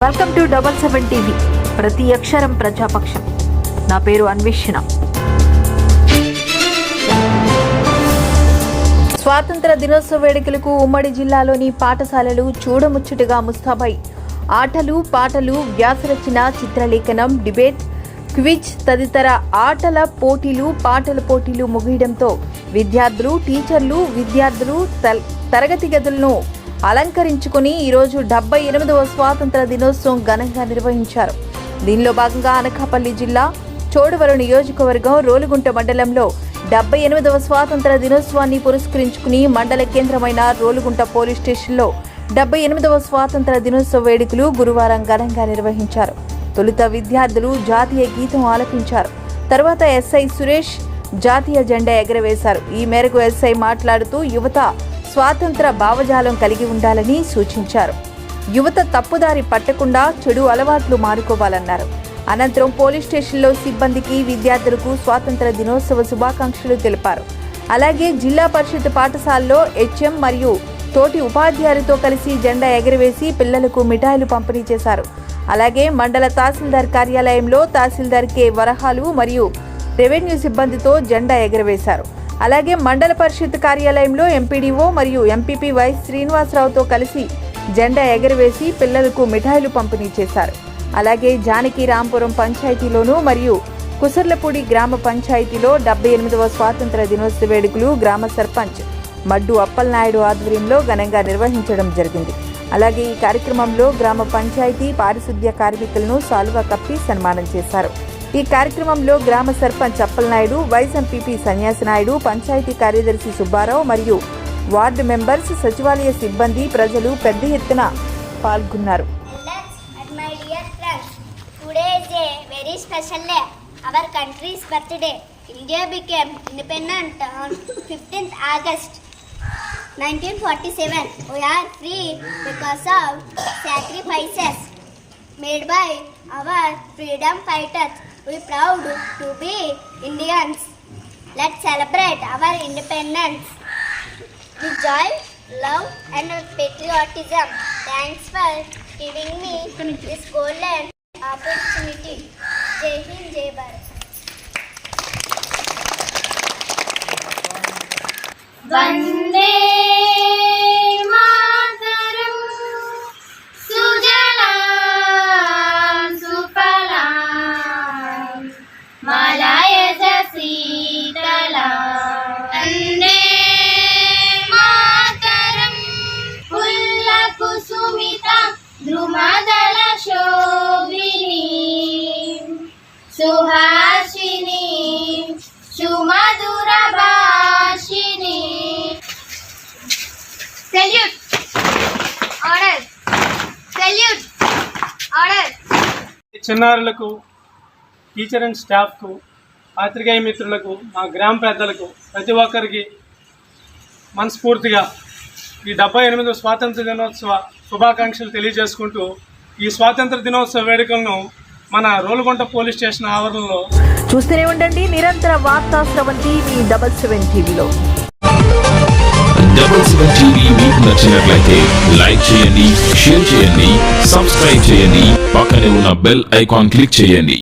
Welcome to double seven TV. ప్రతి అక్షరం ప్రజాపక్షం. నా పేరు అన్వేషణ. స్వాతంత్ర దినోత్సవ వేడుకలకు ఉమ్మడి జిల్లాలోని పాఠశాలలు చూడముచ్చటగా ముస్తాబాయి ఆటలు పాటలు వ్యాసరచన చిత్రలేఖనం డిబేట్ క్విజ్ తదితర ఆటల పోటీలు పాటల పోటీలు ముగియడంతో విద్యార్థులు టీచర్లు విద్యార్థులు తరగతి గదులను అలంకరించుకుని ఈరోజు డెబ్బై ఎనిమిదవ స్వాతంత్ర దినోత్సవం ఘనంగా నిర్వహించారు. దీనిలో భాగంగా అనకాపల్లి జిల్లా చోడవరం నియోజకవర్గం రోలుగుంట మండలంలో డెబ్బై ఎనిమిదవ స్వాతంత్ర దినోత్సవాన్ని పురస్కరించుకుని మండల కేంద్రమైన రోలుగుంట పోలీస్ స్టేషన్లో డెబ్బై ఎనిమిదవ స్వాతంత్ర దినోత్సవ వేడుకలు గురువారం ఘనంగా నిర్వహించారు. తొలుత విద్యార్థులు జాతీయ గీతం ఆలపించారు. తర్వాత ఎస్ఐ సురేష్ జాతీయ జెండా ఎగరవేశారు. ఈ మేరకు ఎస్ఐ మాట్లాడుతూ యువత స్వాతంత్ర భావజాలం కలిగి ఉండాలని సూచించారు. యువత తప్పుదారి పట్టకుండా చెడు అలవాట్లు మానుకోవాలన్నారు అనంతరం పోలీస్ స్టేషన్లో సిబ్బందికి విద్యార్థులకు స్వాతంత్ర దినోత్సవ శుభాకాంక్షలు తెలిపారు. అలాగే జిల్లా పరిషత్ పాఠశాలలో హెచ్ఎం మరియు తోటి ఉపాధ్యాయులతో కలిసి జెండా ఎగరవేసి పిల్లలకు మిఠాయిలు పంపిణీ చేశారు. అలాగే మండల తహసీల్దార్ కార్యాలయంలో తహసీల్దార్ కె వరహాలు మరియు రెవెన్యూ సిబ్బందితో జెండా ఎగరవేశారు. అలాగే మండల పరిషత్ కార్యాలయంలో ఎంపీడీఓ మరియు ఎంపీపీ వై శ్రీనివాసరావుతో కలిసి జెండా ఎగరవేసి పిల్లలకు మిఠాయిలు పంపిణీ చేశారు. అలాగే జానకి రాంపురం పంచాయతీలోనూ మరియు కుసర్లపూడి గ్రామ పంచాయతీలో డెబ్బై ఎనిమిదవ స్వాతంత్ర దినోత్సవ వేడుకలు గ్రామ సర్పంచ్ మడ్డు అప్పలనాయుడు ఆధ్వర్యంలో ఘనంగా నిర్వహించడం జరిగింది. అలాగే ఈ కార్యక్రమంలో గ్రామ పంచాయతీ పారిశుద్ధ్య కార్మికులను సాల్వా కప్పి సన్మానం చేశారు. ఈ కార్యక్రమంలో గ్రామ సర్పంచ్ అప్పలనాయుడు వైఎస్ఎంపీపీ సన్యాసనాయుడు పంచాయతీ కార్యదర్శి సుబ్బారావు మరియు వార్డు మెంబర్స్ సచివాలయ సిబ్బంది ప్రజలు పెద్ద ఎత్తున పాల్గొన్నారు. Our country's birthday India became independent fifteenth August nineteen forty seven we are free because of sacrifices made by our freedom fighters We proud to be Indians. Let's celebrate our independence we joy, love and patriotism. Thanks for giving me this golden opportunity. Jai Hind, Jai Bharat. Vande ద్రుమదళ శోభిని సుహాసిని సుమధుర భాషిని salute order salute order చిన్నారులకు teacher and స్టాఫ్కు పాత్రికేయ మిత్రులకు మా గ్రామ పెద్దలకు ప్రతి ఒక్కరికి మనస్ఫూర్తిగా ఈ డెబ్బై ఎనిమిదో స్వాతంత్ర దినోత్సవ శుభాకాంక్షలు తెలియజేసుకుంటూ ఈ స్వాతంత్ర దినోత్సవ వేడుకలను మన రోలుగుంట పోలీస్ స్టేషన్ ఆవరణలో చూస్తూనే ఉండండి. నిరంతర వార్తా స్రవంతి మీ డబల్ సెవెన్ టీవీలో. డబల్ సెవెన్ టీవీ మీకు నచ్చినట్లయితే లైక్ చేయండి షేర్ చేయండి సబ్స్క్రైబ్ చేయండి పక్కనే ఉన్న బెల్ ఐకాన్ క్లిక్ చేయండి.